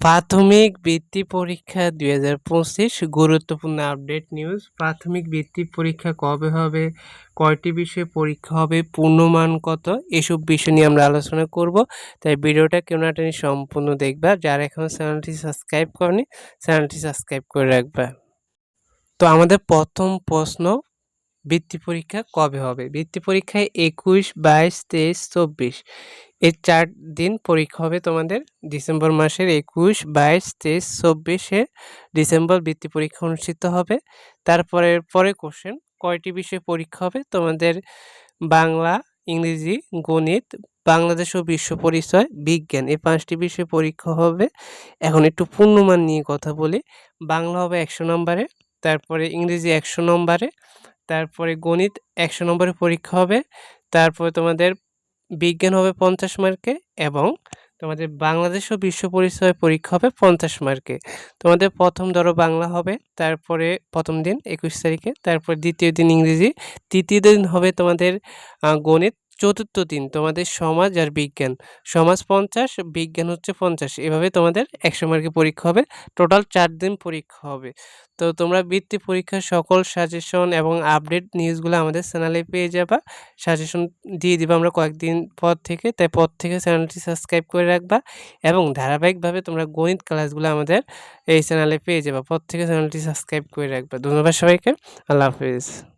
প্রাথমিক বৃত্তি পরীক্ষা দুই হাজার পঁচিশ, গুরুত্বপূর্ণ আপডেট নিউজ। প্রাথমিক বৃত্তি পরীক্ষা কবে হবে? কয়টি বিষয়ে পরীক্ষা হবে? পূর্ণমান কত? এসব বিষয় নিয়ে আমরা আলোচনা করব। তাই ভিডিওটা কেউ না সম্পূর্ণ দেখবা। যারা এখনও চ্যানেলটি সাবস্ক্রাইব করেনি, চ্যানেলটি সাবস্ক্রাইব করে রাখবা। তো আমাদের প্রথম প্রশ্ন বৃত্তি পরীক্ষা কবে হবে? বৃত্তি পরীক্ষায় একুশ, বাইশ, তেইশ, চব্বিশ। এই চার দিন পরীক্ষা হবে তোমাদের ডিসেম্বর মাসের একুশ, বাইশ, তেইশ চব্বিশে ডিসেম্বর বৃত্তি পরীক্ষা অনুষ্ঠিত হবে। তারপরে পরে কোশ্চেন কয়টি বিষয়ে পরীক্ষা হবে? তোমাদের বাংলা, ইংরেজি, গণিত, বাংলাদেশ ও বিশ্ব পরিচয়, বিজ্ঞান, এই পাঁচটি বিষয়ে পরীক্ষা হবে। এখন একটু পূর্ণমান নিয়ে কথা বলি। বাংলা হবে একশো নম্বরে, তারপরে ইংরেজি একশো নম্বরে তারপরে গণিত একশো নম্বরের পরীক্ষা হবে, তারপরে তোমাদের বিজ্ঞান হবে পঞ্চাশ মার্কে এবং তোমাদের বাংলাদেশ ও বিশ্ব পরিচয় পরীক্ষা হবে পঞ্চাশ মার্কে। তোমাদের প্রথম ধরো বাংলা হবে, তারপরে প্রথম দিন একুশ তারিখে, তারপর দ্বিতীয় দিন ইংরেজি, তৃতীয় দিন হবে তোমাদের গণিত চতুর্থ দিন, তোমাদের সমাজ আর বিজ্ঞান। সমাজ পঞ্চাশ, বিজ্ঞান হচ্ছে পঞ্চাশ। এভাবে তোমাদের একশো মার্কের পরীক্ষা হবে, টোটাল চার দিন পরীক্ষা হবে। তো তোমরা বৃত্তি পরীক্ষার সকল সাজেশন এবং আপডেট নিউজগুলো আমাদের চ্যানেলে পেয়ে যাবা। সাজেশন দিয়ে দিবা আমরা কয়েকদিন পর থেকে, তাই পর থেকে চ্যানেলটি সাবস্ক্রাইব করে রাখবা এবং ধারাবাহিকভাবে তোমরা গণিত ক্লাসগুলো আমাদের এই চ্যানেলে পেয়ে যাবা। পর থেকে চ্যানেলটি সাবস্ক্রাইব করে রাখবা। ধন্যবাদ সবাইকে। আল্লাহ হাফিজ।